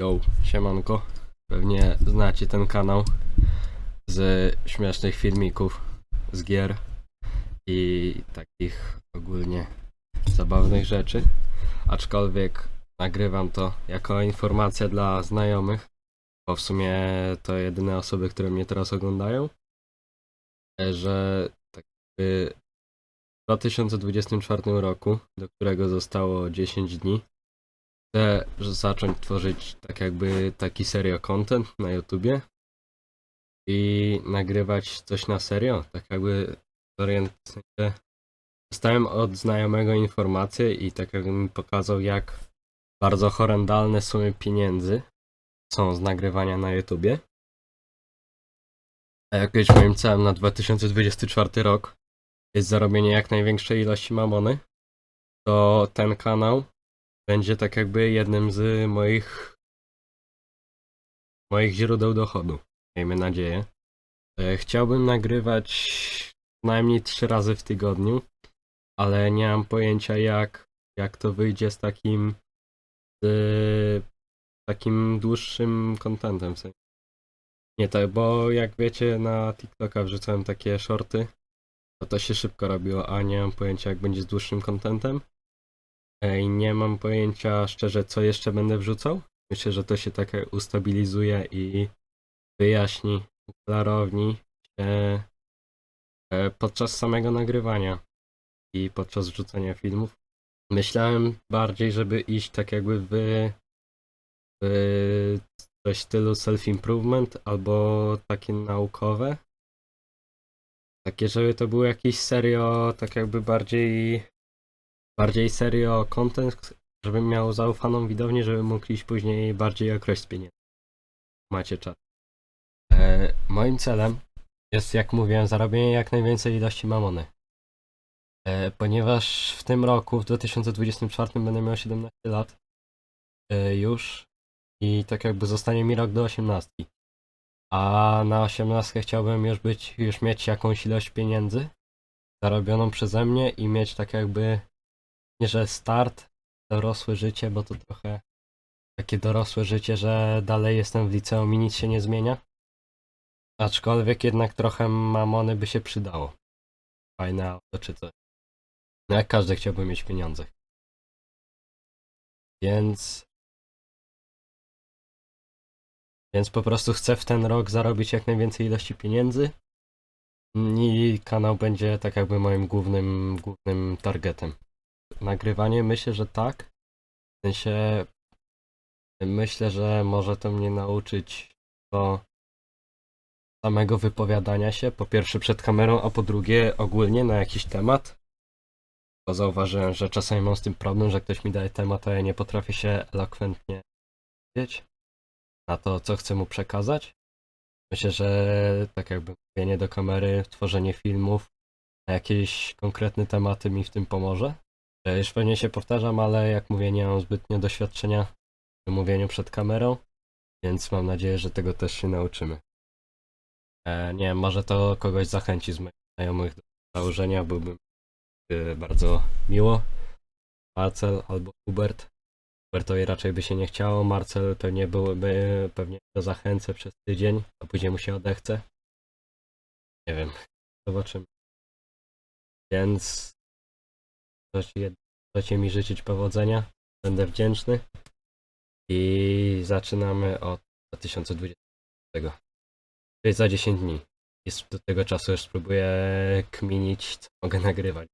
Yo, siemanko. Pewnie znacie ten kanał z śmiesznych filmików z gier i takich ogólnie zabawnych rzeczy. Aczkolwiek nagrywam to jako informacja dla znajomych, bo w sumie to jedyne osoby, które mnie teraz oglądają, że tak w 2024 roku, do którego zostało 10 dni, chcę zacząć tworzyć tak jakby taki serio content na YouTubie i nagrywać coś na serio, tak jakby sensie dostałem od znajomego informację i tak jakby mi pokazał jak bardzo horrendalne sumy pieniędzy są z nagrywania na YouTubie. A jakimś moim celem na 2024 rok jest zarobienie jak największej ilości mamony, to ten kanał będzie tak jakby jednym z moich moich źródeł dochodu. Miejmy nadzieję. E, Chciałbym nagrywać najmniej trzy razy w tygodniu, ale nie mam pojęcia jak, jak to wyjdzie z takim z takim dłuższym contentem w sensie. Nie tak, bo jak wiecie na TikToka wrzucałem takie shorty, to to się szybko robiło, a nie mam pojęcia jak będzie z dłuższym contentem. Ej, nie mam pojęcia szczerze, co jeszcze będę wrzucał. Myślę, że to się tak ustabilizuje i wyjaśni, uklarowni się e, podczas samego nagrywania i podczas wrzucania filmów. Myślałem bardziej, żeby iść tak jakby w, w coś w stylu self-improvement albo takie naukowe. Takie, żeby to był jakiś serio, tak jakby bardziej bardziej serio content, żebym miał zaufaną widownię, żeby mógł iść później bardziej określić pieniędzy. Macie czas. E, moim celem jest, jak mówiłem, zarobienie jak najwięcej ilości mamony. E, ponieważ w tym roku, w 2024 będę miał 17 lat e, już i tak jakby zostanie mi rok do 18. A na 18 chciałbym już być, już mieć jakąś ilość pieniędzy zarobioną przeze mnie i mieć tak jakby że start, dorosłe życie, bo to trochę takie dorosłe życie, że dalej jestem w liceum i nic się nie zmienia. Aczkolwiek jednak trochę mamony by się przydało. Fajne auto czy coś. No jak każdy chciałby mieć pieniądze. Więc... Więc po prostu chcę w ten rok zarobić jak najwięcej ilości pieniędzy. I kanał będzie tak jakby moim głównym, głównym targetem nagrywanie myślę, że tak. W sensie myślę, że może to mnie nauczyć do samego wypowiadania się. Po pierwsze przed kamerą, a po drugie ogólnie na jakiś temat. Bo zauważyłem, że czasami mam z tym problem, że ktoś mi daje temat, a ja nie potrafię się elokwentnie powiedzieć na to, co chcę mu przekazać. Myślę, że tak jakby mówienie do kamery, tworzenie filmów na jakieś konkretne tematy mi w tym pomoże. E, Już pewnie się powtarzam, ale jak mówię, nie mam zbytnio doświadczenia w mówieniu przed kamerą, więc mam nadzieję, że tego też się nauczymy. E, nie wiem, może to kogoś zachęci z moich znajomych do założenia, byłbym e, bardzo miło. Marcel albo Hubert. Hubertowi raczej by się nie chciało, Marcel pewnie byłby, pewnie to zachęcę przez tydzień, a później mu się odechce. Nie wiem, zobaczymy. Więc możecie mi życzyć powodzenia. Będę wdzięczny. I zaczynamy od 2020. Czyli za 10 dni. Jest do tego czasu już spróbuję kminić, co mogę nagrywać.